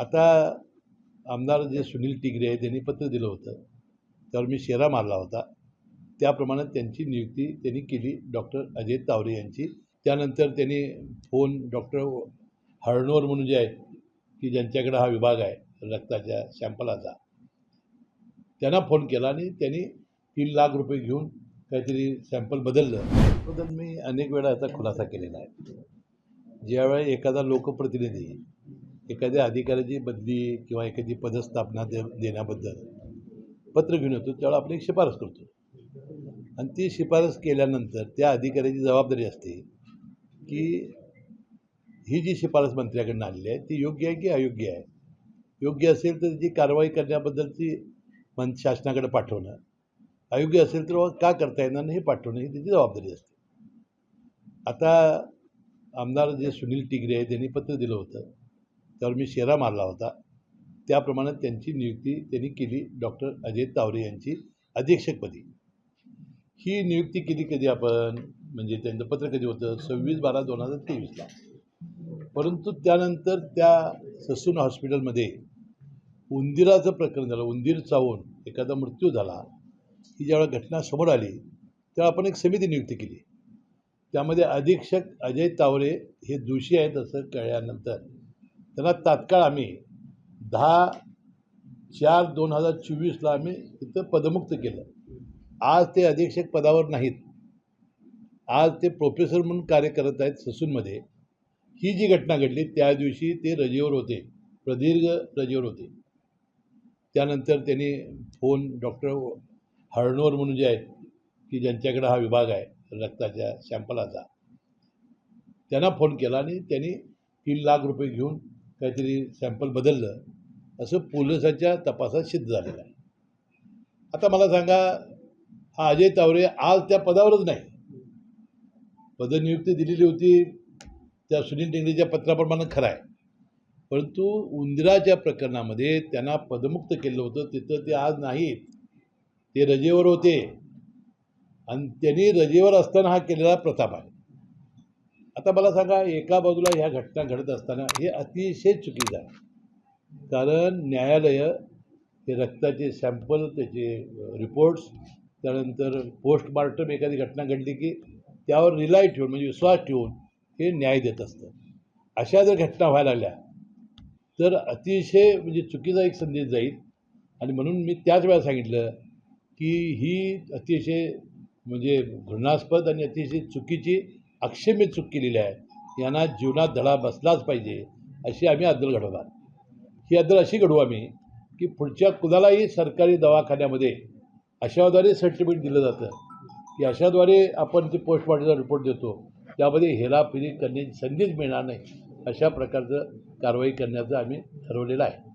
आता आमदार जे सुनील टिगरे आहे त्यांनी पत्र दिलं होतं. त्यावर मी शेरा मारला होता. त्याप्रमाणे त्यांची नियुक्ती त्यांनी केली डॉक्टर अजय तावरे यांची. त्यानंतर त्यांनी फोन डॉक्टर हळणोर म्हणून जे आहेत की ज्यांच्याकडे हा विभाग आहे रक्ताच्या सॅम्पलाचा त्यांना फोन केला आणि त्यांनी तीन लाख रुपये घेऊन काहीतरी सॅम्पल बदललं. बद्दल मी अनेक वेळा याचा खुलासा केलेला आहे. ज्यावेळी एखादा लोकप्रतिनिधी एखाद्या अधिकाऱ्याची बदली किंवा एखादी पदस्थापना दे देण्याबद्दल पत्र घेऊन येतो त्यावेळेला आपण एक शिफारस करतो. आणि ती शिफारस केल्यानंतर त्या अधिकाऱ्याची जबाबदारी असते की ही जी शिफारस मंत्र्याकडून आलेली आहे ती योग्य आहे की अयोग्य आहे? योग्य असेल तर त्याची कारवाई करण्याबद्दलची मन शासनाकडे पाठवणं. अयोग्य असेल तर का करता येणार नाही हे पाठवणं ही त्याची जबाबदारी असते. आता आमदार जे सुनील टिगरे आहे त्यांनी पत्र दिलं होतं. त्यावर मी शेरा मारला होता. त्याप्रमाणे त्यांची नियुक्ती त्यांनी केली डॉक्टर अजय तावरे यांची अधीक्षकपदी. ही नियुक्ती केली कधी आपण? म्हणजे त्यांचं पत्र कधी होतं? सव्वीस बारा दोन हजार तेवीसला. परंतु त्यानंतर त्या ससून हॉस्पिटलमध्ये उंदिराचं प्रकरण झालं. उंदीर चावून एखादा मृत्यू झाला. ही ज्यावेळेला घटना समोर आली तेव्हा आपण एक समिती नियुक्ती केली. त्यामध्ये अधीक्षक अजय तावरे हे दोषी आहेत असं कळल्यानंतर त्यांना तात्काळ आम्ही दहा चार दोन हजार चोवीसला आम्ही तिथं पदमुक्त केलं. आज ते अधीक्षक पदावर नाहीत. आज ते प्रोफेसर म्हणून कार्य करत आहेत ससूनमध्ये. ही जी घटना घडली त्या दिवशी ते रजेवर होते. प्रदीर्घ रजेवर होते. त्यानंतर त्यांनी फोन डॉक्टर हळणोर म्हणून जे आहेत की ज्यांच्याकडे हा विभाग आहे रक्ताच्या सॅम्पलाचा त्यांना फोन केला आणि त्यांनी तीन लाख रुपये घेऊन काहीतरी सॅम्पल बदललं असं पोलिसाच्या तपासात सिद्ध झालेलं आहे. आता मला सांगा हा अजय तावरे आज त्या पदावरच नाही. पदनियुक्ती दिलेली होती त्या सुनील टेंगडेच्या पत्राप्रमाणे खरं आहे. परंतु उंदिराच्या प्रकरणामध्ये त्यांना पदमुक्त केलं होतं तिथं ते आज नाहीत. ते रजेवर होते. आणि त्यांनी रजेवर असताना हा केलेला प्रताप आहे. आता मला सांगा एका बाजूला ह्या घटना घडत असताना हे अतिशय चुकीचं आहे. कारण न्यायालय हे रक्ताचे सॅम्पल त्याचे रिपोर्ट्स त्यानंतर पोस्टमार्टम एखादी घटना घडली की त्यावर रिलाय ठेवून म्हणजे विश्वास ठेवून हे न्याय देत असतं. अशा जर घटना व्हायला लागल्या तर अतिशय म्हणजे चुकीचा एक संदेश जाईल. आणि म्हणून मी त्याच वेळा सांगितलं की ही अतिशय म्हणजे घृणास्पद आणि अतिशय चुकीची अक्षम्य चूक केलेली आहे. यांना जीवनात धडा बसलाच पाहिजे अशी आम्ही अद्दल घडवणार. ही अद्दल अशी घडवू आम्ही की पुढच्या कुणालाही सरकारी दवाखान्यामध्ये अशाद्वारे सर्टिफिकेट दिलं जातं. की अशाद्वारे आपण ते पोस्टमॉर्टमचा रिपोर्ट देतो. त्यामध्ये हेराफेरी करण्याची संधीच मिळणार नाही अशा प्रकारचं कारवाई करण्याचं आम्ही ठरवलेलं आहे.